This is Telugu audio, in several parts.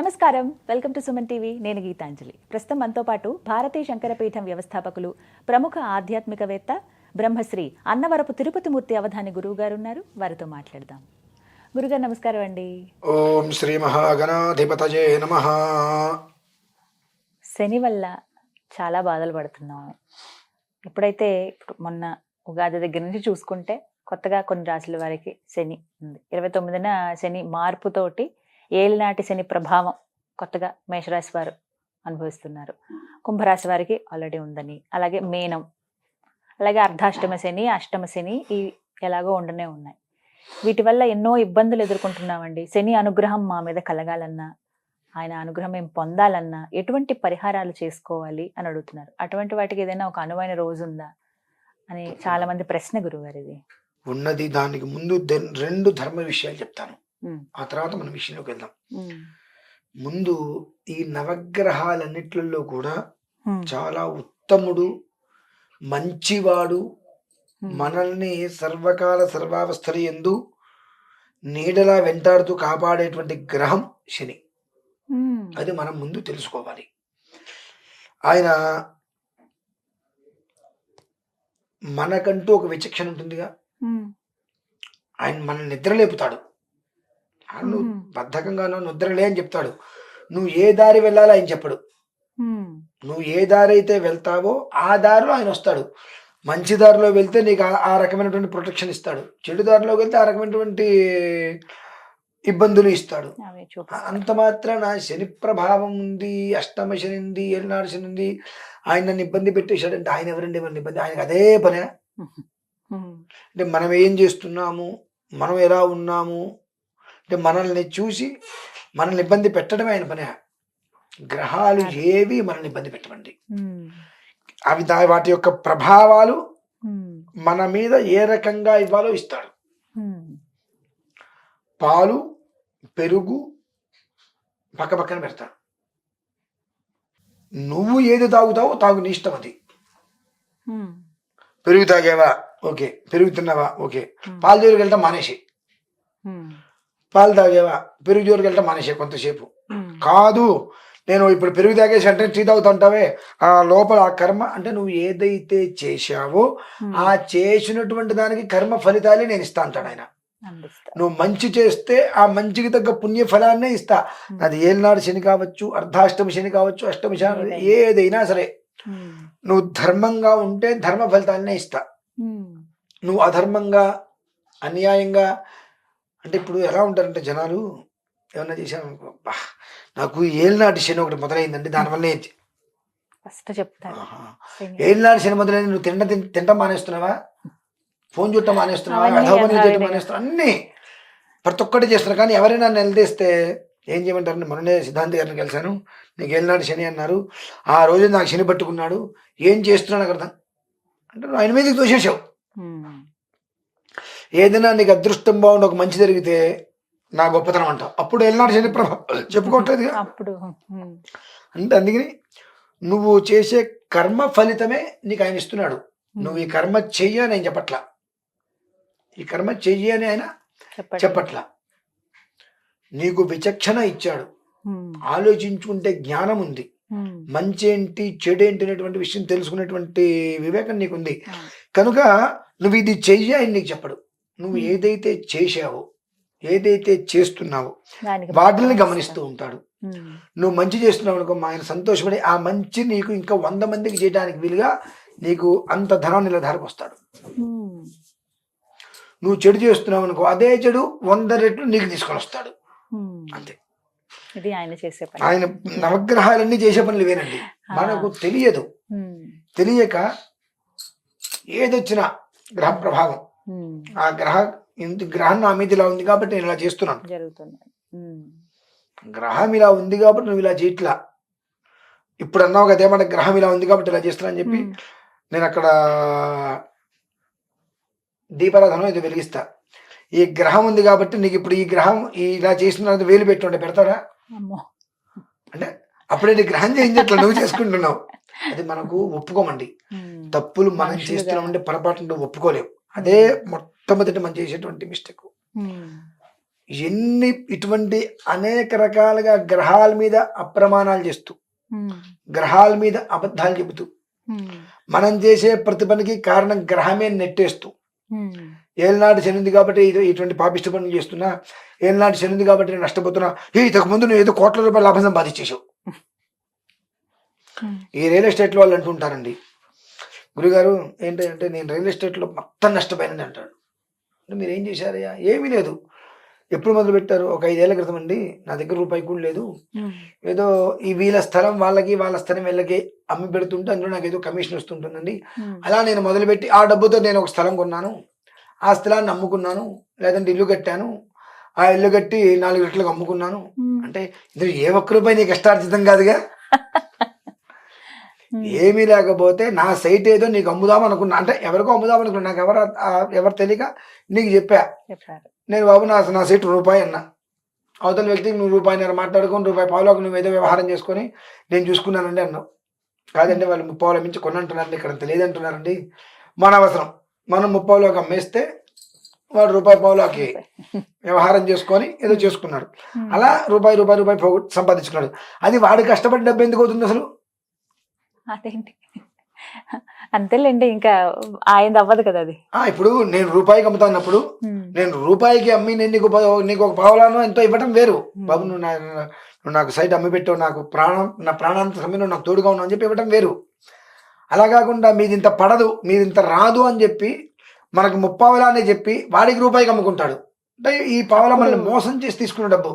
నమస్కారం. Welcome to Suman TV. నేను గీతాంజలి. ప్రస్తుతం మనతో పాటు భారతీయ శంకరపీఠం వ్యవస్థాపకులు ప్రముఖ ఆధ్యాత్మికవేత్త బ్రహ్మశ్రీ అన్నవరపు తిరుపతి మూర్తి అవధాని గురువు గారు ఉన్నారు వారితో మాట్లాడదాం. గురుగారు నమస్కారం అండి. ఓం శ్రీ మహాగణాధిపతయే నమ. శని వల్ల చాలా బాధలు పడుతున్నాం. ఎప్పుడైతే ఇప్పుడు మొన్న ఉగాది దగ్గర నుంచి చూసుకుంటే కొత్తగా కొన్ని రాశుల వారికి శని ఉంది. ఇరవై తొమ్మిదిన శని మార్పుతోటి ఏలినాటి శని ప్రభావం కొత్తగా మేషరాశి వారు అనుభవిస్తున్నారు. కుంభరాశి వారికి ఆల్రెడీ ఉందని అలాగే మేనం అలాగే అర్ధాష్టమ శని అష్టమ శని ఈ ఎలాగో ఉండనే ఉన్నాయి. వీటి వల్ల ఎన్నో ఇబ్బందులు ఎదుర్కొంటున్నామండి. శని అనుగ్రహం మా మీద కలగాలన్నా ఆయన అనుగ్రహం మేము పొందాలన్నా ఎటువంటి పరిహారాలు చేసుకోవాలి అని అడుగుతున్నారు. అటువంటి వాటికి ఏదైనా ఒక అనువైన రోజు ఉందా అని చాలా మంది ప్రశ్న గురుగారు ఇది ఉన్నది దానికి ముందు రెండు ధర్మ విషయాలు చెప్తాను. ఆ తర్వాత మనం విషయంలోకి వెళ్దాం. ముందు ఈ నవగ్రహాలన్నిట్లలో కూడా చాలా ఉత్తముడు మంచివాడు మనల్ని సర్వకాల సర్వావస్థలు ఎందు నీడలా వెంటాడుతూ కాపాడేటువంటి గ్రహం శని. అది మనం ముందు తెలుసుకోవాలి. ఆయన మనకంటూ ఒక విచక్షణ ఉంటుందిగా. ఆయన మనల్ని నిద్రలేపుతాడు. నువ్వు. బద్ధకంగానో నిద్రలే అని చెప్తాడు. నువ్వు ఏ దారి వెళ్ళాలో ఆయన చెప్పడు. నువ్వు ఏ దారి అయితే వెళ్తావో ఆ దారిలో ఆయన వస్తాడు. మంచి దారిలో వెళ్తే నీకు ఆ- రకమైనటువంటి ప్రొటెక్షన్ ఇస్తాడు. చెడు దారిలో వెళ్తే ఆ రకమైనటువంటి ఇబ్బందులు ఇస్తాడు. అంత మాత్రాన శని ప్రభావం ఉంది అష్టమ శని ఉంది ఏలినాడు శని ఉంది. ఆయన నన్ను ఇబ్బంది పెట్టేశాడంటే ఆయన ఎవరండి మన ఇబ్బంది? ఆయనకు అదే పనే. అంటే మనం ఏం చేస్తున్నాము? మనం ఎలా ఉన్నాము? అంటే మనల్ని చూసి మనల్ని ఇబ్బంది పెట్టడమే ఆయన పని. గ్రహాలు ఏవి మనల్ని ఇబ్బంది పెట్టవండి. ఉమ్, అవి దా వాటి యొక్క ప్రభావాలు మన మీద ఏ రకంగా ఇవ్వాలో ఇస్తాడు. పాలు పెరుగు పక్క పక్కన పెడతాడు నువ్వు ఏది తాగుతావో తాగు నీ ఇష్టం అది. పెరుగు తాగావా? ఓకే. పెరుగు తిన్నావా? ఓకే. పాలు జోలికి వెళ్తాం మానేసి పాలు తాగావా? పెరుగు జోలికి వెళ్తాం మానేసే కొంతసేపు. కాదు నేను ఇప్పుడు పెరుగు తాగేసి అంటే టీ తాగుతుంటావే. ఆ లోపల ఆ కర్మ అంటే నువ్వు ఏదైతే చేశావో ఆ చేసినటువంటి దానికి కర్మ ఫలితాలే నేను ఇస్తా అంటాడు ఆయన. నువ్వు మంచి చేస్తే ఆ మంచికి తగ్గ పుణ్య ఫలాన్నే ఇస్తా. అది ఏలినాడు శని కావచ్చు అర్ధాష్టమి శని కావచ్చు అష్టమి శని ఏదైనా. సరే. నువ్వు ధర్మంగా ఉంటే ధర్మ ఫలితాలనే ఇస్తా. నువ్వు అధర్మంగా అన్యాయంగా అంటే ఇప్పుడు ఎలా ఉంటారంటే జనాలు ఏమన్నా చేశాను అబ్బా నాకు ఏలినాటి శని ఒకటి మొదలైందండి దానివల్ల ఫస్ట్ చెప్తారు. ఆహా. శని. మొదలైంది నువ్వు తింట తింటం మానేస్తున్నావా? ఫోన్ చూడటం మానేస్తున్నావా? అధోపని యథావిధిగా. మానేస్తున్నావు? అన్నీ. ప్రతి ఒక్కటి చేస్తున్నారు. కానీ ఎవరైనా నిలదీస్తే ఏం చేయమంటారు మొన్ననే సిద్ధాంతి గారిని కలిశాను. నీకు ఏలినాటి శని అన్నారు. ఆ రోజు నాకు శని పట్టుకున్నాడు. ఏం చేస్తున్నాను నాకు అర్థం. అంటే నువ్వు ఆయన మీదకి ఉమ్, ఏదైనా నీకు అదృష్టం బాగుండి ఒక మంచి జరిగితే నా గొప్పతనం అంటావు అప్పుడు వెళ్ళినాడు శని ప్రభావం చెప్పుకోవట్లేదుగా అప్పుడు అంటే అందుకని నువ్వు చేసే కర్మ ఫలితమే నీకు ఆయన ఇస్తున్నాడు. నువ్వు ఈ కర్మ చెయ్యి అని ఆయన చెప్పట్లా. ఈ కర్మ చెయ్యి అని ఆయన చెప్పట్లా. నీకు విచక్షణ ఇచ్చాడు. ఆలోచించుకుంటే జ్ఞానం ఉంది. మంచి ఏంటి చెడు ఏంటి అనేటువంటి విషయం తెలుసుకునేటువంటి వివేకం నీకుంది. కనుక నువ్వు ఇది చెయ్యి ఆయన నీకు చెప్పడు. నువ్వు. ఏదైతే చేశావో ఏదైతే చేస్తున్నావో వాటిని గమనిస్తూ ఉంటాడు. నువ్వు మంచి చేస్తున్నావు అనుకో మా ఆయన సంతోషపడి ఆ మంచి నీకు ఇంకా వంద మందికి చేయడానికి వీలుగా నీకు అంత ధనం నిలధారకు వస్తాడు. నువ్వు చెడు చేస్తున్నావు అనుకో అదే చెడు వంద రెట్లు నీకు తీసుకొని వస్తాడు. అంతే. ఇది ఆయన చేసే పని. ఆయన నవగ్రహాలన్నీ చేసే పనులు ఇవేనండి మనకు తెలియదు. తెలియక ఏదొచ్చినా గ్రహ ప్రభావం ఆ గ్రహ ఇంత గ్రహం నా మీద ఇలా ఉంది కాబట్టి నేను ఇలా చేస్తున్నాను. గ్రహం ఇలా ఉంది కాబట్టి నువ్వు ఇలా చేయట్లా. ఇప్పుడు అన్నావు కదా ఏమన్నా గ్రహం ఇలా ఉంది కాబట్టి ఇలా చేస్తున్నా అని చెప్పి నేను అక్కడ దీపారాధన ఇది వెలిగిస్తా. ఈ గ్రహం ఉంది కాబట్టి నీకు ఇప్పుడు ఈ గ్రహం ఇలా చేస్తున్నా వేలు పెట్టుండే పెడతారా? అంటే అప్పుడే నీ గ్రహం చేయించట్లా నువ్వు చేసుకుంటున్నావు. అది మనకు ఒప్పుకోమండి. తప్పులు మనం. చేస్తున్నామంటే పొరపాటు ఒప్పుకోలేము అదే మొట్టమొదటి మనం చేసేటువంటి మిస్టేక్ ఎన్ని ఇటువంటి అనేక రకాలుగా గ్రహాల మీద అప్రమాణాలు చేస్తూ గ్రహాల మీద అబద్ధాలు చెబుతూ మనం చేసే ప్రతి పనికి కారణం గ్రహమే నెట్టేస్తూ ఉమ్, ఏళ్ళనాటి శని ఉంది కాబట్టి ఇది ఇటువంటి పాపిష్ట పనులు చేస్తున్నా ఏళ్ళనాటి శని ఉంది కాబట్టి నేను నష్టపోతున్నా ఇంతకు ముందు నువ్వు ఏదో కోట్ల రూపాయల లాభం సంపాదించేసావు ఈ రియల్ ఎస్టేట్ వాళ్ళు అంటుంటారండి గురుగారు ఏంటంటే నేను రియల్ ఎస్టేట్లో మొత్తం నష్టపోయానని అంటాడు. అంటే మీరు ఏం చేశారయ్యా? ఏమీ లేదు. ఎప్పుడు మొదలు పెట్టారు? ఒక ఐదేళ్ళ క్రితం అండి. నా దగ్గర రూపాయి కూడా లేదు. ఏదో ఈ వీళ్ళ స్థలం వాళ్ళకి వాళ్ళ స్థలం వీళ్ళకి అమ్మి పెడుతుంటే అందులో నాకు ఏదో కమిషన్ వస్తుంటుందండి. అలా నేను మొదలుపెట్టి ఆ డబ్బుతో నేను ఒక స్థలం కొన్నాను. ఆ స్థలాన్ని అమ్ముకున్నాను. లేదంటే ఇల్లు కట్టాను. ఆ ఇల్లు కట్టి నాలుగు రెట్లకు అమ్ముకున్నాను. అంటే ఇందులో ఏ ఒక్క రూపాయి నీకు కష్టార్జితం కాదుగా? ఏమీ లేకపోతే నా సైట్ ఏదో నీకు అమ్ముదాం అనుకున్నా. అంటే ఎవరికో అమ్ముదాం అనుకున్నా. నాకు ఎవరు ఎవరు తెలియక నీకు చెప్పా. నేను బాబు నా నా సైట్ రూపాయి అన్నా. అవతల వ్యక్తికి నువ్వు రూపాయిన్నర మాట్లాడుకొని రూపాయి పావులోకి నువ్వు ఏదో వ్యవహారం చేసుకొని నేను చూసుకున్నానండి అన్నావు కాదండి వాళ్ళు ముప్పావుల మించి కొనంటున్నారండి ఇక్కడ అంత లేదంటున్నారండి. మన అవసరం. మనం ముప్పావులోకి అమ్మేస్తే వాడు రూపాయి పావులోకి వ్యవహారం చేసుకొని ఏదో చేసుకున్నాడు. అలా రూపాయి రూపాయి రూపాయి సంపాదించుకున్నాడు. అది వాడు కష్టపడి డబ్బు ఎందుకు అవుతుంది అసలు? అదేంటి? అంతేలేండి ఇంకా ఆయన అవ్వదు కదా అది. ఇప్పుడు నేను రూపాయికి అమ్ముతా అన్నప్పుడు నేను రూపాయికి అమ్మి నేను నీకు నీకు ఒక పావులాను ఎంతో ఇవ్వటం వేరు. బాబు నువ్వు నువ్వు నాకు సైట్ అమ్మి పెట్టావు నాకు ప్రాణం నా ప్రాణాంత సమయంలో నాకు తోడుగా ఉన్నావు అని చెప్పి ఇవ్వటం వేరు. అలా కాకుండా మీది ఇంత పడదు మీది ఇంత రాదు అని చెప్పి మనకు ముప్పావలా అని చెప్పి వాడికి రూపాయికి అమ్ముకుంటాడు. అంటే ఈ పావలా మనల్ని మోసం చేసి తీసుకున్న డబ్బు.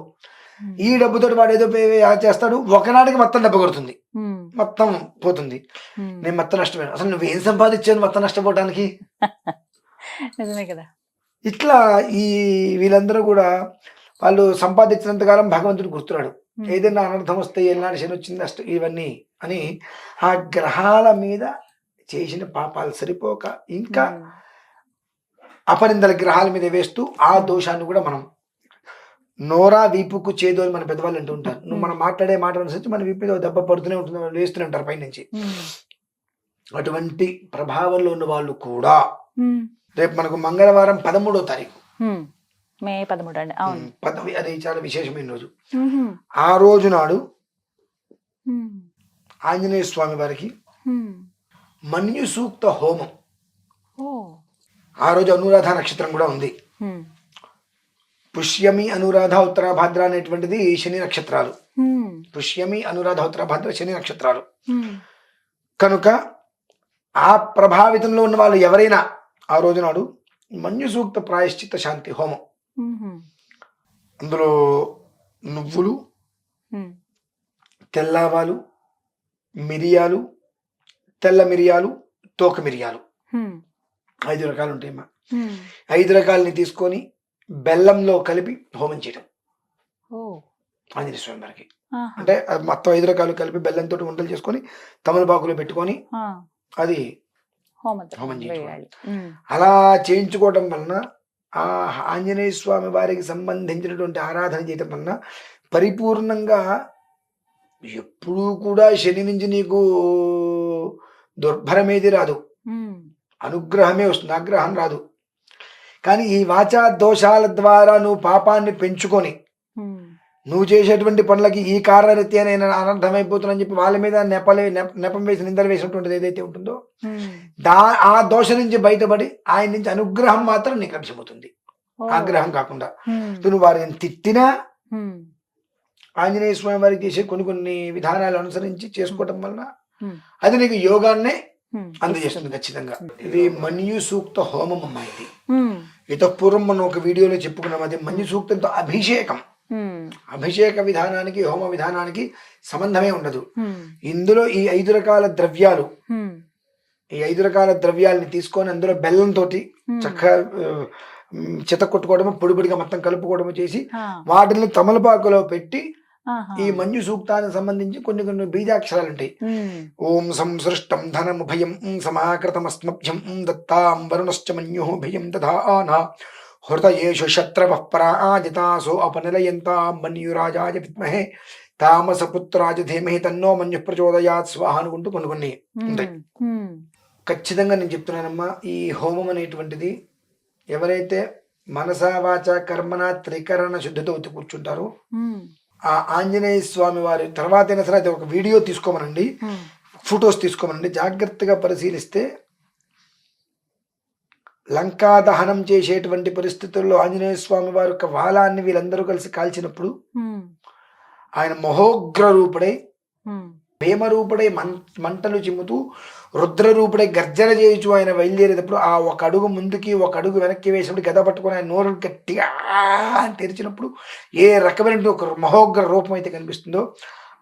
ఈ డబ్బుతో వాడు ఏదో చేస్తాడు ఒకనాటికి మొత్తం డబ్బు కొడుతుంది. ఉమ్, మొత్తం పోతుంది. ఉమ్, నేను మొత్తం నష్టపోయాను. అసలు నువ్వు ఏం సంపాదించాను మొత్తం నష్టపోవడానికి నిజమే కదా. ఇట్లా ఈ వీళ్ళందరూ కూడా వాళ్ళు సంపాదించినంత కాలం భగవంతుడు గుర్తున్నాడు ఏదైనా అనర్థం వస్తే ఏనాడు శని వచ్చింది నష్టం ఇవన్నీ అని ఆ గ్రహాల మీద చేసిన పాపాలు సరిపోక ఇంకా అపరిందల గ్రహాల మీద వేస్తూ ఆ దోషాన్ని కూడా మనం నోరా వీపుకు చేదు అని మన పెద్దవాళ్ళు అంటూ ఉంటారు. నువ్వు మనం మాట్లాడే మాట అనుసరించి మన వీపు మీద దెబ్బ పడుతూనే ఉంటుంది వేస్తూనే ఉంటారు పైనుంచి. అటువంటి ప్రభావంలో ఉన్న వాళ్ళు కూడా రేపు మనకు మంగళవారం పదమూడో తారీఖు. మే పదమూడు అండి. పదవి అది చాలా విశేషమైన రోజు. ఆ రోజు నాడు ఆంజనేయ స్వామి వారికి మన్యు సూక్త హోమం. ఆ రోజు అనురాధ నక్షత్రం కూడా ఉంది. పుష్యమి అనురాధ ఉత్తరాభాద్ర అనేటువంటిది శని నక్షత్రాలు. పుష్యమి అనురాధ ఉత్తరాభాద్ర శని నక్షత్రాలు. కనుక ఆ ప్రభావితంలో ఉన్న వాళ్ళు ఎవరైనా ఆ రోజు నాడు మన్యు సూక్త ప్రాయశ్చిత్త శాంతి హోమం. అందులో నువ్వులు తెల్లవాలు మిరియాలు తెల్ల మిరియాలు తోక మిరియాలు. ఐదు రకాలు ఉంటాయమ్మా. ఐదు రకాలని తీసుకొని బెల్లంలో కలిపి హోమం చేయడం ఆంజనేయ స్వామి వారికి. అంటే మొత్తం ఐదు రకాలు కలిపి బెల్లంతో వంటలు చేసుకొని తమలపాకులో పెట్టుకొని అది హోమం చేయించుకోవాలి. అలా చేయించుకోవడం వలన ఆ ఆంజనేయ స్వామి వారికి సంబంధించినటువంటి ఆరాధన చేయటం వలన పరిపూర్ణంగా ఎప్పుడూ కూడా శని నుంచి నీకు దుర్భరమేది రాదు. అనుగ్రహమే వస్తుంది. ఆగ్రహం రాదు. కానీ ఈ వాచా దోషాల ద్వారా నువ్వు పాపాన్ని పెంచుకొని నువ్వు చేసేటువంటి పనులకి ఈ కారణరీత్యా నేను అనర్థమైపోతున్నాను చెప్పి వాళ్ళ మీద నెపలే నెప- వేసి నిందలు వేసినటువంటిది ఏదైతే ఉంటుందో దా ఆ దోష నుంచి బయటపడి ఆయన నుంచి అనుగ్రహం మాత్రం నీకు లభ్యమవుతుంది ఆగ్రహం కాకుండా. నువ్వు వారిని తిట్టినా ఆంజనేయ స్వామి వారికి చేసే కొన్ని కొన్ని విధానాలు అనుసరించి చేసుకోవటం వలన అది నీకు యోగాన్నే అందజేస్తుంది ఖచ్చితంగా. ఇది మన్యు సూక్త హోమం. అమ్మా ఇది ఉమ్, ఇత పూర్వం మనం ఒక వీడియోలో చెప్పుకున్నాం. అది మన్యు సూక్తంతో అభిషేకం. అభిషేక విధానానికి హోమ విధానానికి సంబంధమే ఉండదు. ఇందులో ఈ ఐదు రకాల ద్రవ్యాలు ఈ ఐదు రకాల ద్రవ్యాలని తీసుకొని అందులో బెల్లంతో చక్కగా చిత కొట్టుకోవడము పొడి పొడిగా మొత్తం కలుపుకోవడము చేసి వాటిని తమలపాకులో పెట్టి ఈ మంజు సూక్తానికి సంబంధించి కొన్ని కొన్ని బీజాక్షరాలు ఉంటాయి ఓం సంసృష్టం ధనముభయం సమాకృతమస్మభ్యం దత్తాం వరుణశ్చ మన్యు భయం దధానా హృదయేషు శత్రవ పరాజితాసో అపనిలయంతాం మన్యురాజాయ విద్మహే. తామసపుత్రాజ ధీమహి తన్నో మన్యు ప్రచోదయాత్. స్వాహ అనుకుంటూ కొన్ని కొన్ని ఉంటాయి. ఖచ్చితంగా నేను చెప్తున్నానమ్మా ఈ హోమం అనేటువంటిది ఎవరైతే మనసా వాచ కర్మన త్రికరణ శుద్ధితో వచ్చి కూర్చుంటారు ఆ ఆంజనేయ స్వామి వారి తర్వాత అయినా సరే అది ఒక వీడియో తీసుకోమనండి. ఫొటోస్ తీసుకోమనండి. జాగ్రత్తగా పరిశీలిస్తే లంకా దహనం చేసేటువంటి పరిస్థితుల్లో ఆంజనేయ స్వామి వారి యొక్క వాలాన్ని వీళ్ళందరూ కలిసి కాల్చినప్పుడు ఆయన మహోగ్ర రూపుడై భీమరూపుడై మం మంటలు చిమ్ముతూ రుద్రరూపుడై గర్జన చేయుచు ఆయన బయలుదేరేటప్పుడు ఆ ఒక అడుగు ముందుకి ఒక అడుగు వెనక్కి వేసినప్పుడు గద పట్టుకొని ఆయన నోరు గట్టిగా అని తెరిచినప్పుడు ఏ రకమైన ఒక మహోగ్ర రూపం అయితే కనిపిస్తుందో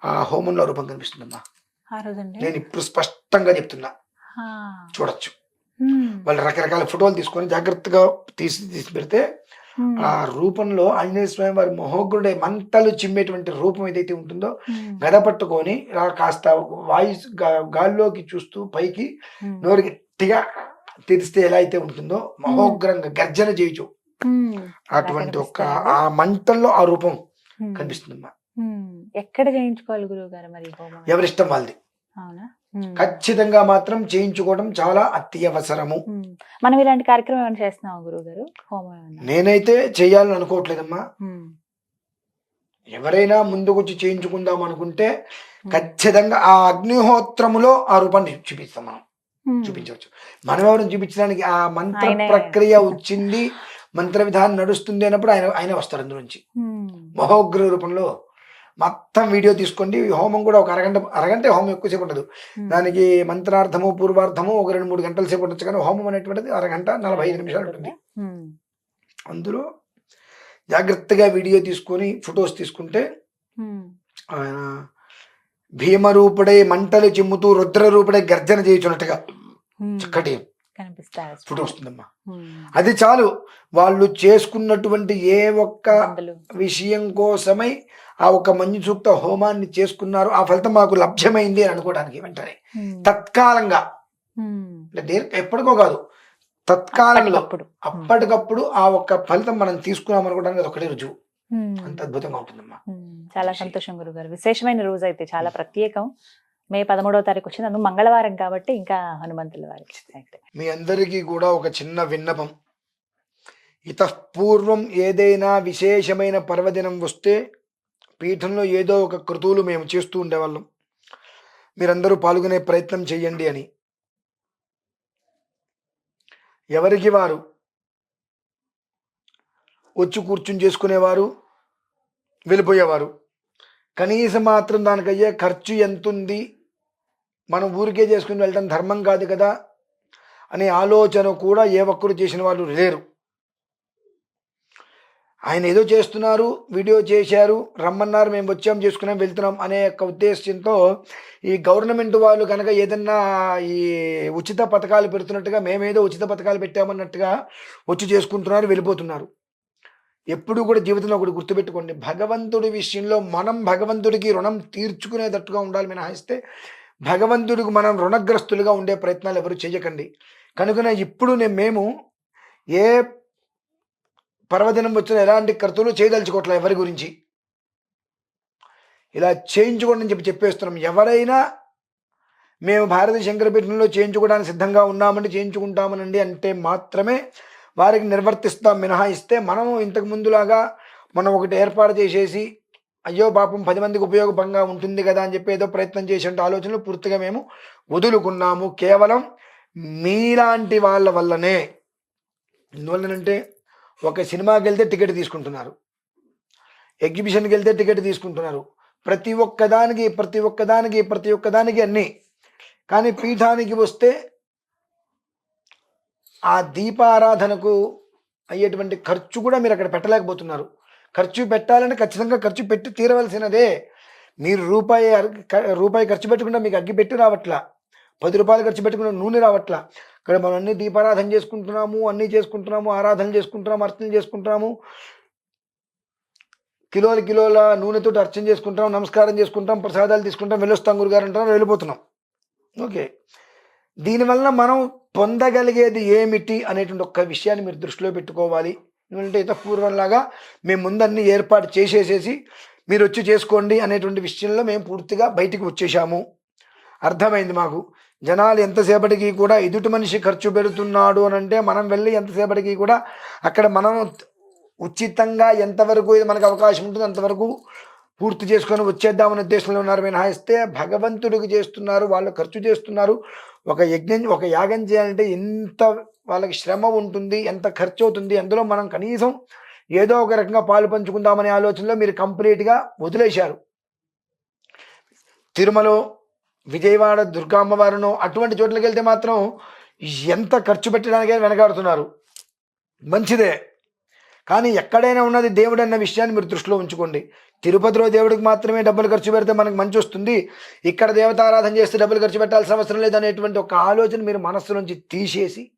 ఆ హోమంలో రూపం కనిపిస్తుందమ్మా. నేను ఇప్పుడు స్పష్టంగా చెప్తున్నా. చూడొచ్చు. వాళ్ళు రకరకాల ఫోటోలు తీసుకొని జాగ్రత్తగా తీసి తీసి పెడితే ఆ రూపంలో ఆంజనేయ స్వామి వారి మహోగ్రుడే మంటలు చిమ్మేటువంటి రూపం ఏదైతే ఉంటుందో గద పట్టుకొని కాస్త వాయు గాల్లోకి చూస్తూ పైకి నోరు గట్టిగా తెరిస్తే ఎలా అయితే ఉంటుందో మహోగ్రంగా గర్జన చేయొచ్చు ఉమ్, అటువంటి ఒక? ఆ మంటల్లో ఆ రూపం కనిపిస్తుందమ్మా. ఎక్కడ చేయించుకోవాలి గురువు గారు మరి ఎవరిష్టం వాళ్ళది. అవునా? ఖచ్చితంగా మాత్రం చేయించుకోవడం చాలా అత్యవసరము. మనం ఇలాంటి కార్యక్రమం ఏమైనా చేస్తున్నావా గురువు గారు నేనైతే చేయాలని అనుకోవట్లేదమ్మా. ఎవరైనా ముందుకొచ్చి చేయించుకుందాం అనుకుంటే ఖచ్చితంగా ఆ అగ్నిహోత్రములో ఆ రూపాన్ని చూపిస్తాం మనం. చూపించవచ్చు. మనం ఎవరు చూపించడానికి ఆ మంత్ర. ప్రక్రియ వచ్చింది మంత్ర విధానం నడుస్తుంది అన్నప్పుడు ఆయన ఆయన వస్తారు అందులోంచి. మహోగ్ర రూపంలో మొత్తం వీడియో తీసుకోండి. హోమం కూడా ఒక అరగంట అరగంట హోమం ఎక్కువసేపు ఉండదు. దానికి మంత్రార్థము పూర్వార్థము ఒక రెండు మూడు గంటల సేపు ఉండొచ్చు కానీ హోమం అనేటువంటిది అరగంట నలభై ఐదు నిమిషాలు ఉంటుంది. అందులో జాగ్రత్తగా వీడియో తీసుకొని ఫొటోస్ తీసుకుంటే ఆయన భీమరూపుడై మంటలు చిమ్ముతూ రుద్రరూపుడై గర్జన చేయుచున్నట్టుగా చక్కటి ఫోటో వస్తుందమ్మా. అది చాలు. వాళ్ళు చేసుకున్నటువంటి ఏ ఒక్క. విషయం కోసమై ఆ ఒక మంజు సూక్త హోమాన్ని చేసుకున్నారు. ఆ ఫలితం మాకు లభ్యమైంది అని అనుకోవడానికి వెంటనే. తత్కాలంగా. అంటే ఎప్పటికో కాదు. తత్కాలంలో. అప్పటికప్పుడు. అప్పటికప్పుడు ఆ ఒక్క ఫలితం మనం తీసుకున్నాం అనుకోవడానికి అది ఒకటే రుజువు. అంత అద్భుతంగా ఉంటుందమ్మా. చాలా సంతోషం గురువు గారు విశేషమైన రోజు అయితే చాలా ప్రత్యేకం. మే పదమూడవ తారీఖు వచ్చింది. అందుకు మంగళవారం కాబట్టి ఇంకా హనుమంతుల వారికి. మీ అందరికీ కూడా ఒక చిన్న విన్నపం. ఇతపూర్వం ఏదైనా విశేషమైన పర్వదినం వస్తే పీఠంలో ఏదో ఒక కృతువులు మేము చేస్తూ ఉండేవాళ్ళం. మీరందరూ పాల్గొనే ప్రయత్నం చేయండి అని. ఎవరికి వారు? వచ్చి కూర్చుని చేసుకునేవారు? వెళ్ళిపోయేవారు. కనీసం మాత్రం దానికయ్యే ఖర్చు ఎంత ఉంది మనం ఊరికే చేసుకుని వెళ్ళడం ధర్మం కాదు కదా? అనే ఆలోచన కూడా ఏ ఒక్కరు చేసిన వాళ్ళు లేరు. ఆయన ఏదో చేస్తున్నారు వీడియో చేశారు రమ్మన్నారు మేము వచ్చాం చేసుకున్నాం వెళ్తున్నాం అనే యొక్క ఉద్దేశంతో ఈ గవర్నమెంట్ వాళ్ళు కనుక ఏదన్నా ఈ ఉచిత పథకాలు పెడుతున్నట్టుగా మేమేదో ఉచిత పథకాలు పెట్టామన్నట్టుగా వచ్చి చేసుకుంటున్నారు వెళ్ళిపోతున్నారు. ఎప్పుడు కూడా జీవితంలో ఒకటి గుర్తుపెట్టుకోండి భగవంతుడి విషయంలో మనం భగవంతుడికి రుణం తీర్చుకునేటట్టుగా ఉండాలి మినహాయిస్తే భగవంతుడికి మనం రుణగ్రస్తులుగా ఉండే ప్రయత్నాలు ఎవరు చేయకండి. కనుకనే ఇప్పుడు నేను మేము ఏ పర్వదినం వచ్చిన ఎలాంటి కర్తలు చేయదలుచుకోవట్లే ఎవరి గురించి. ఇలా చేయించుకోండి అని చెప్పి చెప్పేస్తున్నాం. ఎవరైనా మేము భారతీయ శంకరపీఠంలో చేయించుకోవడానికి సిద్ధంగా ఉన్నామండి చేయించుకుంటామనండి అంటే మాత్రమే వారికి నిర్వర్తిస్తాం మినహాయిస్తే మనం ఇంతకు ముందులాగా మనం ఒకటి ఏర్పాటు చేసేసి అయ్యో పాపం పది మందికి ఉపయోగపంగా ఉంటుంది కదా అని చెప్పి ఏదో ప్రయత్నం చేసే ఆలోచనలు పూర్తిగా మేము వదులుకున్నాము. కేవలం మీలాంటి వాళ్ళ వల్లనే. ఎందువల్లనంటే ఒక సినిమాకి వెళ్తే టికెట్ తీసుకుంటున్నారు. ఎగ్జిబిషన్కి వెళ్తే టికెట్ తీసుకుంటున్నారు. ప్రతి ఒక్కదానికి ప్రతి ఒక్కదానికి ప్రతి ఒక్కదానికి అన్నీ. కానీ పీఠానికి వస్తే ఆ దీపారాధనకు అయ్యేటువంటి ఖర్చు కూడా మీరు అక్కడ పెట్టలేకపోతున్నారు. ఖర్చు పెట్టాలంటే ఖచ్చితంగా ఖర్చు పెట్టి తీరవలసినదే. మీరు రూపాయి రూపాయి ఖర్చు పెట్టకుండా మీకు అగ్గి పెట్టి రావట్లా. పది రూపాయలు ఖర్చు పెట్టుకున్న నూనె రావట్లా. ఇక్కడ మనం అన్ని దీపారాధన చేసుకుంటున్నాము అన్నీ చేసుకుంటున్నాము ఆరాధన చేసుకుంటున్నాము అర్చన చేసుకుంటున్నాము. కిలోల కిలోల నూనెతో అర్చన చేసుకుంటాం నమస్కారం చేసుకుంటాం ప్రసాదాలు తీసుకుంటాం వెళ్ళొస్తాం గురుగారు అంటాం వెళ్ళిపోతున్నాం. ఓకే. దీనివల్ల మనం పొందగలిగేది ఏమిటి అనేటువంటి ఒక్క విషయాన్ని మీరు దృష్టిలో పెట్టుకోవాలి. ఎందుకంటే ఇతపూర్వంలాగా మేము ముందన్ని ఏర్పాటు చేసేసేసి మీరు వచ్చి చేసుకోండి అనేటువంటి విషయంలో మేము పూర్తిగా బయటికి వచ్చేసాము అర్థమైంది మాకు. జనాలు ఎంతసేపటికి కూడా ఎదుటి మనిషి ఖర్చు పెడుతున్నాడు అని అంటే మనం వెళ్ళి ఎంతసేపటికి కూడా అక్కడ మనం ఉచితంగా ఎంతవరకు ఇది మనకు అవకాశం ఉంటుందో అంతవరకు పూర్తి చేసుకొని వచ్చేద్దామనే ఉద్దేశంలో ఉన్నారు. మినహాయిస్తే భగవంతుడికి చేస్తున్నారు వాళ్ళు ఖర్చు చేస్తున్నారు. ఒక యజ్ఞం ఒక యాగం చేయాలంటే ఎంత వాళ్ళకి శ్రమ ఉంటుంది ఎంత ఖర్చు అవుతుంది అందులో మనం కనీసం ఏదో ఒక రకంగా పాలు పంచుకుందామనే ఆలోచనలో మీరు కంప్లీట్గా వదిలేశారు. తిరుమల విజయవాడ దుర్గామ్మవారును అటువంటి చోట్లకి వెళ్తే మాత్రం ఎంత ఖర్చు పెట్టడానికే వెనకాడుతున్నారు. మంచిదే. కానీ ఎక్కడైనా ఉన్నది దేవుడు అన్న విషయాన్ని మీరు దృష్టిలో ఉంచుకోండి. తిరుపతిలో దేవుడికి మాత్రమే డబ్బులు ఖర్చు పెడితే మనకు మంచి వస్తుంది. ఇక్కడ దేవతారాధన చేస్తే డబ్బులు ఖర్చు పెట్టాల్సిన అవసరం లేదనేటువంటి ఒక ఆలోచన మీరు మనస్సు నుంచి తీసేసి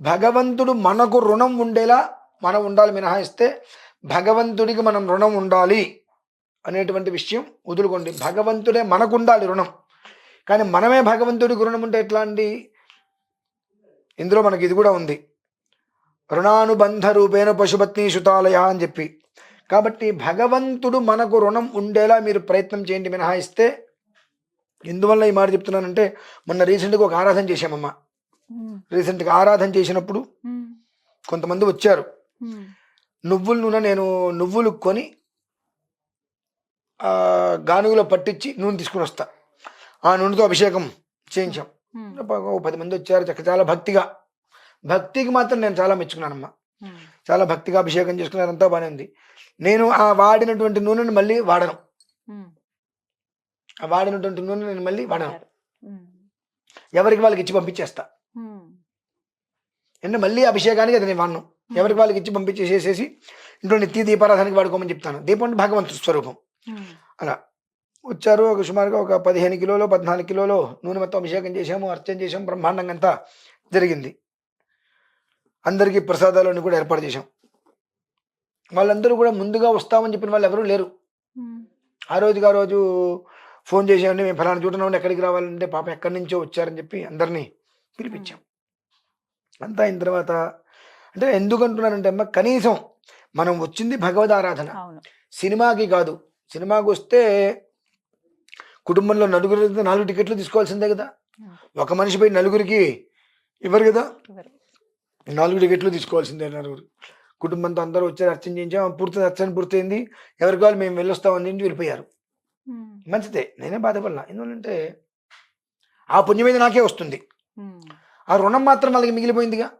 భగవంతుడు మనకు రుణం ఉండేలా మనం ఉండాలి మినహాయిస్తే భగవంతుడికి మనం రుణం ఉండాలి. అనేటువంటి విషయం వదులుకోండి. భగవంతుడే మనకు ఉండాలి రుణం. కానీ మనమే భగవంతుడికి రుణం ఉంటే ఎట్లా అండి? ఇందులో మనకి ఇది కూడా ఉంది. రుణానుబంధ రూపేణ పశుపత్ని సుతాలయ అని చెప్పి. కాబట్టి భగవంతుడు మనకు రుణం ఉండేలా మీరు ప్రయత్నం చేయండి మినహాయిస్తే. ఎందువల్ల ఈ మాట చెప్తున్నానంటే మొన్న రీసెంట్గా ఒక ఆరాధన చేశామమ్మ. రీసెంట్గా ఆరాధన చేసినప్పుడు కొంతమంది వచ్చారు. నువ్వుల నూనె నేను నువ్వులు కొని గానుగులో పట్టించి నూనె తీసుకుని వస్తా. ఆ నూనెతో అభిషేకం చేయించాం. పది మంది వచ్చారు. చక్క చాలా భక్తిగా. భక్తికి మాత్రం నేను చాలా మెచ్చుకున్నానమ్మా. చాలా భక్తిగా అభిషేకం చేసుకున్నారు. అంతా బాగానే ఉంది. నేను ఆ వాడినటువంటి నూనెను మళ్ళీ వాడను. ఆ వాడినటువంటి నూనె నేను మళ్ళీ వాడను. ఎవరికి వాళ్ళకి ఇచ్చి పంపించేస్తా. అంటే మళ్ళీ అభిషేకానికి అది నేను వాడను ఎవరికి వాళ్ళకి ఇచ్చి పంపించేసేసి ఇంట్లో నిత్య దీపారాధనకి వాడుకోమని చెప్తాను. దీపం అంటే భగవంతుడి స్వరూపం. అలా వచ్చారు. ఒక సుమారుగా ఒక పదిహేను కిలోలు పద్నాలుగు కిలోలు నూనె మొత్తం అభిషేకం చేసాము అర్చన చేసాము బ్రహ్మాండంగా అంతా జరిగింది. అందరికీ ప్రసాదాలను కూడా ఏర్పాటు చేశాం. వాళ్ళందరూ కూడా ముందుగా వస్తామని చెప్పిన వాళ్ళు ఎవరూ లేరు. ఆ రోజుకి ఆ రోజు ఫోన్ చేసామండి మేము ఫలానా ఉన్నామండి ఎక్కడికి రావాలంటే పాప ఎక్కడి నుంచో వచ్చారని చెప్పి అందరినీ పిలిపించాం. అంతా అయిన తర్వాత అంటే ఎందుకు అంటున్నానంటే అమ్మ కనీసం మనం వచ్చింది భగవద్ ఆరాధన. సినిమాకి కాదు సినిమాకి వస్తే కుటుంబంలో నలుగురు నాలుగు టికెట్లు తీసుకోవాల్సిందే కదా. ఒక మనిషి పోయి నలుగురికి ఇవ్వరు కదా? నాలుగు టికెట్లు తీసుకోవాల్సిందే నలుగురు. కుటుంబంతో అందరూ వచ్చారు అర్చన చేయించాం పూర్తి అర్చన పూర్తయింది. ఎవరికి వాళ్ళు మేము వెళ్ళొస్తామని చెప్పి వెళ్ళిపోయారు. మంచిదే. నేనే బాధపడలా. ఎందుకంటే ఆ పుణ్యం మీద నాకే వస్తుంది. ఆ రుణం మాత్రం వాళ్ళకి మిగిలిపోయిందిగా.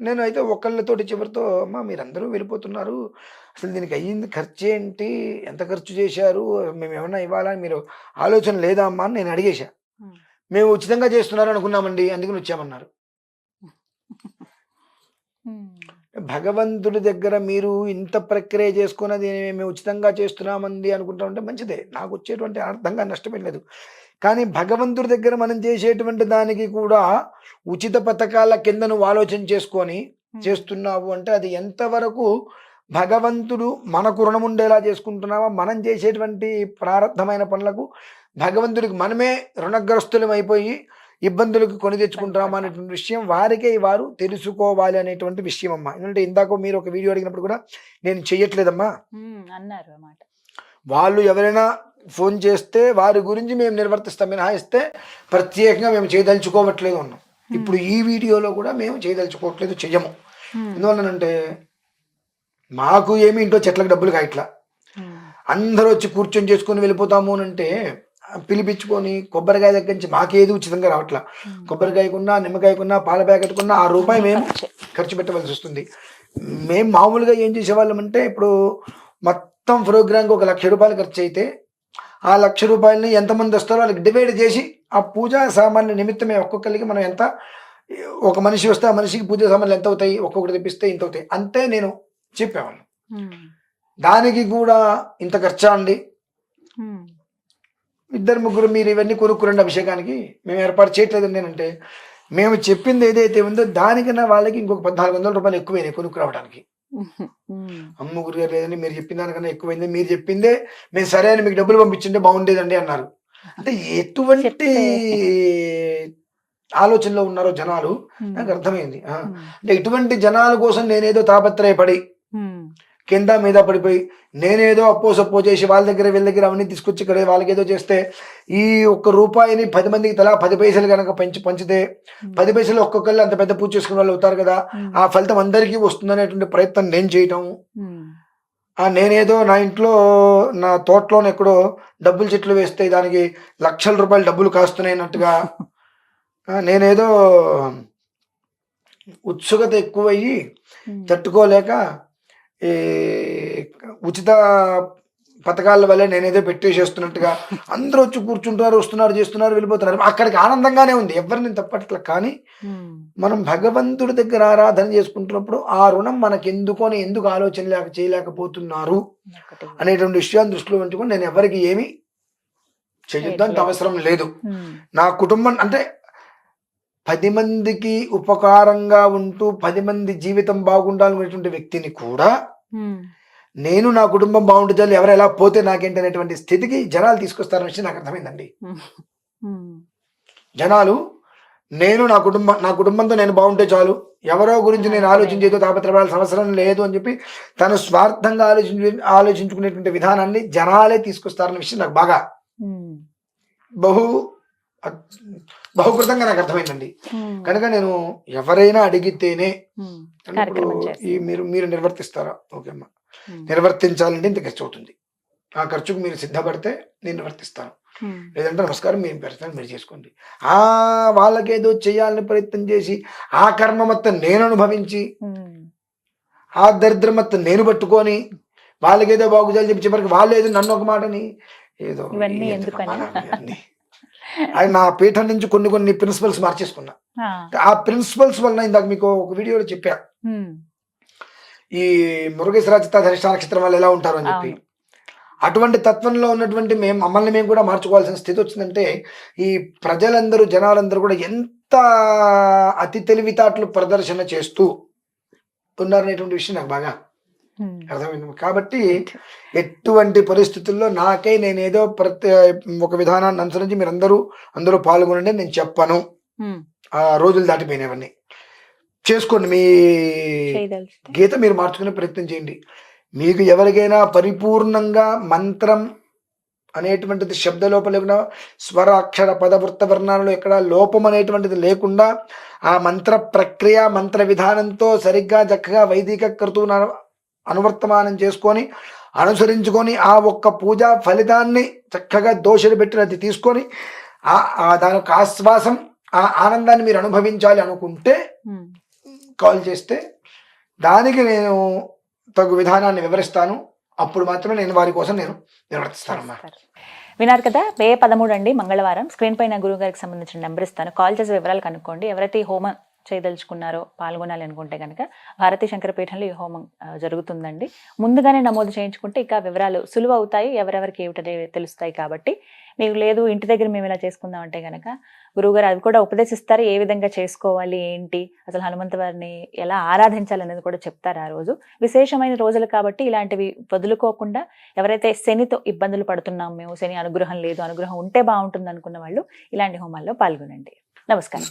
నేను అయితే ఒకళ్ళతోటి చివరితో అమ్మ మీరందరూ వెళ్ళిపోతున్నారు. అసలు దీనికి అయ్యింది ఖర్చు ఏంటి? ఎంత ఖర్చు చేశారు? మేము ఏమన్నా ఇవ్వాలా మీరు ఆలోచన లేదా అమ్మా? అని నేను అడిగేశా. మేము ఉచితంగా చేస్తున్నారు అనుకున్నామండి. అందుకని వచ్చామన్నారు భగవంతుడి దగ్గర మీరు ఇంత ప్రక్రియ చేసుకున్నది మేము ఉచితంగా చేస్తున్నామండి అనుకుంటామంటే మంచిదే. నాకు వచ్చేటువంటి అర్థంగా నష్టమేం లేదు. కానీ భగవంతుడి దగ్గర మనం చేసేటువంటి దానికి కూడా ఉచిత పథకాల కింద నువ్వు ఆలోచన చేసుకొని చేస్తున్నావు అంటే అది ఎంతవరకు భగవంతుడు మనకు రుణం ఉండేలా చేసుకుంటున్నావా? మనం చేసేటువంటి ప్రారంధమైన పనులకు భగవంతుడికి మనమే రుణగ్రస్తులం అయిపోయి ఇబ్బందులకు కొని తెచ్చుకుంటున్నామా అనేటువంటి విషయం వారికే వారు తెలుసుకోవాలి అనేటువంటి విషయం అమ్మా ఎందుకంటే ఇందాక మీరు ఒక వీడియో అడిగినప్పుడు కూడా నేను చెయ్యట్లేదమ్మా. అన్నారు వాళ్ళు ఎవరైనా ఫోన్ చేస్తే వారి గురించి మేము నిర్వర్తిస్తాం మినహాయిస్తే ప్రత్యేకంగా మేము చేయదలుచుకోవట్లేదు అన్నాం. ఇప్పుడు ఈ వీడియోలో కూడా మేము చేయదలుచుకోవట్లేదు చెయ్యము. ఉమ్, ఎందువల్లనంటే మాకు ఏమి ఇంట్లో చెట్లకు డబ్బులు కాయట్లా. ఉమ్, అందరూ వచ్చి కూర్చొని చేసుకొని వెళ్ళిపోతాము అని అంటే పిలిపించుకొని కొబ్బరికాయ దగ్గర నుంచి మాకేది ఉచితంగా రావట్లా. కొబ్బరికాయకున్నా నిమ్మకాయకున్నా పాల ప్యాకెట్ కున్నా ఆ రూపాయి మేము ఖర్చే. ఖర్చు పెట్టవలసి వస్తుంది. మేము మామూలుగా ఏం చేసేవాళ్ళం అంటే ఇప్పుడు మొత్తం ప్రోగ్రామ్కి ఒక లక్ష రూపాయలు ఖర్చు అయితే ఆ లక్ష రూపాయలని ఎంతమంది వస్తారో వాళ్ళకి డివైడ్ చేసి ఆ పూజా సామాన్య నిమిత్తమే ఒక్కొక్కరికి మనం ఎంత ఒక మనిషి వస్తే ఆ మనిషికి పూజా సామాన్లు ఎంత అవుతాయి ఒక్కొక్కటి తెప్పిస్తే ఇంత అవుతాయి. అంతే నేను చెప్పేవాళ్ళం దానికి కూడా ఇంత ఖర్చా అండి? ఇద్దరు ముగ్గురు మీరు ఇవన్నీ కొనుక్కురండి అభిషేకానికి. మేము ఏర్పాటు చేయట్లేదండి నేనంటే. మేము చెప్పింది ఏదైతే ఉందో దానికన్నా వాళ్ళకి ఇంకొక పద్నాలుగు వందల రూపాయలు ఎక్కువైనాయి కొనుక్కురావడానికి. ఉమ్, ఉమ్, అమ్మ గురుగారు లేదని మీరు చెప్పిన దానికన్నా ఎక్కువైంది. మీరు చెప్పిందే మేము సరే అని మీకు డబ్బులు పంపించింటే బాగుండేదండి అన్నారు. అంటే ఎటువంటి చెప్తే. ఆలోచనలో ఉన్నారో జనాలు? ఉమ్, నాకు అర్థమైంది. ఆ, ఉమ్, అంటే ఇటువంటి జనాల కోసం నేనేదో తాపత్రయపడి ఉమ్, కింద మీద పడిపోయి నేనేదో అప్పో సప్పో చేసి వాళ్ళ దగ్గర వీళ్ళ దగ్గర అవన్నీ తీసుకొచ్చి ఇక్కడ వాళ్ళకి ఏదో చేస్తే ఈ ఒక్క రూపాయిని పది మందికి తలా పది పైసలు కనుక పెంచి పంచితే పది పైసలు ఒక్కొక్కళ్ళు అంత పెద్ద పూజ చేసుకునే వాళ్ళు అవుతారు కదా ఆ ఫలితం అందరికీ వస్తుందనేటువంటి ప్రయత్నం నేను చేయటం. ఆ నేనేదో నా ఇంట్లో నా తోటలోనే ఎక్కడో డబ్బులు చెట్లు వేస్తే దానికి లక్షల రూపాయలు డబ్బులు కాస్తున్నాయి అన్నట్టుగా ఆ, నేనేదో ఉత్సుకత ఎక్కువయ్యి తట్టుకోలేక ఈ ఉచిత పథకాల వల్ల నేనేదో పెట్టేసేస్తున్నట్టుగా అందరూ వచ్చి కూర్చుంటున్నారు వస్తున్నారు చేస్తున్నారు వెళ్ళిపోతున్నారు. అక్కడికి ఆనందంగానే ఉంది. ఎవరిని తప్పట్ల కానీ మనం భగవంతుడి దగ్గర ఆరాధన చేసుకుంటున్నప్పుడు ఆ రుణం మనకి ఎందుకు ఆలోచన లేక చేయలేకపోతున్నారు. అనేటువంటి విషయాన్ని దృష్టిలో ఉంచుకొని నేను ఎవరికి ఏమి చేయొద్దంత అవసరం లేదు. నా కుటుంబం అంటే పది మందికి ఉపకారంగా ఉంటూ పది మంది జీవితం బాగుండాలనేటువంటి వ్యక్తిని కూడా నేను నా కుటుంబం బాగుంటుంది ఎవరు ఎలా పోతే నాకేంటి అనేటువంటి స్థితికి జనాలు తీసుకొస్తారనే విషయం నాకు అర్థమైందండి. జనాలు నేను నా కుటుంబం నా కుటుంబంతో నేను బాగుంటే చాలు ఎవరో గురించి నేను ఆలోచించేదో తాపత్రపడాల్సిన అవసరం లేదు అని చెప్పి తను స్వార్థంగా ఆలోచించు ఆలోచించుకునేటువంటి విధానాన్ని జనాలే తీసుకొస్తారన్న విషయం నాకు బాగా బహు బహుకృతంగా నాకు అర్థమైందండి. కనుక నేను ఎవరైనా అడిగితేనే. ఈ మీరు మీరు నిర్వర్తిస్తారా? ఓకే అమ్మా. నిర్వర్తించాలంటే ఇంత ఖర్చు అవుతుంది. ఆ ఖర్చుకు మీరు సిద్ధపడితే నేను నిర్వర్తిస్తాను. లేదంటే నమస్కారం మేము పెడతాను మీరు చేసుకోండి. ఆ వాళ్ళకేదో చేయాలని ప్రయత్నం చేసి ఆ కర్మ మొత్తం నేను అనుభవించి ఆ దరిద్రం మొత్తం నేను పట్టుకొని వాళ్ళకేదో బాగుజాలు చెప్పి చివరికి వాళ్ళు ఏదో నన్ను ఒక మాటని ఏదో ఇవన్నీ అది నా పీఠం నుంచి కొన్ని కొన్ని ప్రిన్సిపల్స్ మార్చేసుకున్నా. ఆ, ప్రిన్సిపల్స్ వలన ఇందాక మీకు ఒక వీడియోలో చెప్పా. ఈ మురుగేశ్వరాజిత ధనిష్ట నక్షత్రం వాళ్ళు ఎలా ఉంటారు అని చెప్పి. అటువంటి తత్వంలో ఉన్నటువంటి మేము మమ్మల్ని మేము కూడా మార్చుకోవాల్సిన స్థితి వచ్చిందంటే ఈ ప్రజలందరూ జనాలందరూ కూడా ఎంత అతి తెలివితేటలు ప్రదర్శన చేస్తూ ఉన్నారనేటువంటి విషయం నాకు బాగా అర్థమైంది? కాబట్టి ఎటువంటి పరిస్థితుల్లో నాకై నేనేదో ప్రతి ఒక విధానాన్ని అనుసరించి మీరు అందరూ అందరూ పాల్గొనండి నేను చెప్పను. ఆ రోజులు దాటిపోయినవన్నీ చేసుకోండి మీ. గీత మీరు మార్చుకునే ప్రయత్నం చేయండి. మీకు ఎవరికైనా పరిపూర్ణంగా మంత్రం అనేటువంటిది శబ్ద లోపం లేకుండా స్వర అక్షర పద వృత్త వర్ణాలలో ఎక్కడ లోపం అనేటువంటిది లేకుండా ఆ మంత్ర ప్రక్రియ మంత్ర విధానంతో సరిగ్గా చక్కగా వైదిక కృతువును అను- అనువర్తమానం చేసుకొని అనుసరించుకొని ఆ ఒక్క పూజా ఫలితాన్ని చక్కగా దోషలు పెట్టినది తీసుకొని ఆ దాని యొక్క ఆశ్వాసం ఆ ఆనందాన్ని మీరు అనుభవించాలి అనుకుంటే కాల్ చేస్తే దానికి నేను తగు విధానాన్ని వివరిస్తాను. అప్పుడు మాత్రమే నేను వారి కోసం నేను నిర్వర్తిస్తానమ్మా. చేస్తారు. విన్నారు కదా మే పదమూడు అండి మంగళవారం. స్క్రీన్ పైన గురువు గారికి సంబంధించిన నెంబర్ ఇస్తాను. కాల్ చేసి వివరాలు కనుక్కోండి. ఎవరైతే హోమం చేయదలుచుకున్నారో పాల్గొనాలి అనుకుంటే కనుక భారతీ శంకరపీఠంలో ఈ హోమం జరుగుతుందండి. ముందుగానే నమోదు చేయించుకుంటే ఇంకా వివరాలు సులువు అవుతాయి ఎవరెవరికి ఏమిటనే తెలుస్తాయి కాబట్టి. మీకు లేదు ఇంటి దగ్గర మేము ఇలా చేసుకుందాం అంటే కనుక గురువుగారు అవి కూడా ఉపదేశిస్తారు ఏ విధంగా చేసుకోవాలి ఏంటి అసలు హనుమంత వారిని ఎలా ఆరాధించాలి అనేది కూడా చెప్తారు ఆ రోజు. విశేషమైన రోజులు కాబట్టి ఇలాంటివి వదులుకోకుండా ఎవరైతే శనితో ఇబ్బందులు పడుతున్నాం మేము శని అనుగ్రహం లేదు అనుగ్రహం ఉంటే బాగుంటుంది అనుకున్న వాళ్ళు ఇలాంటి హోమాల్లో పాల్గొనండి. నమస్కారం.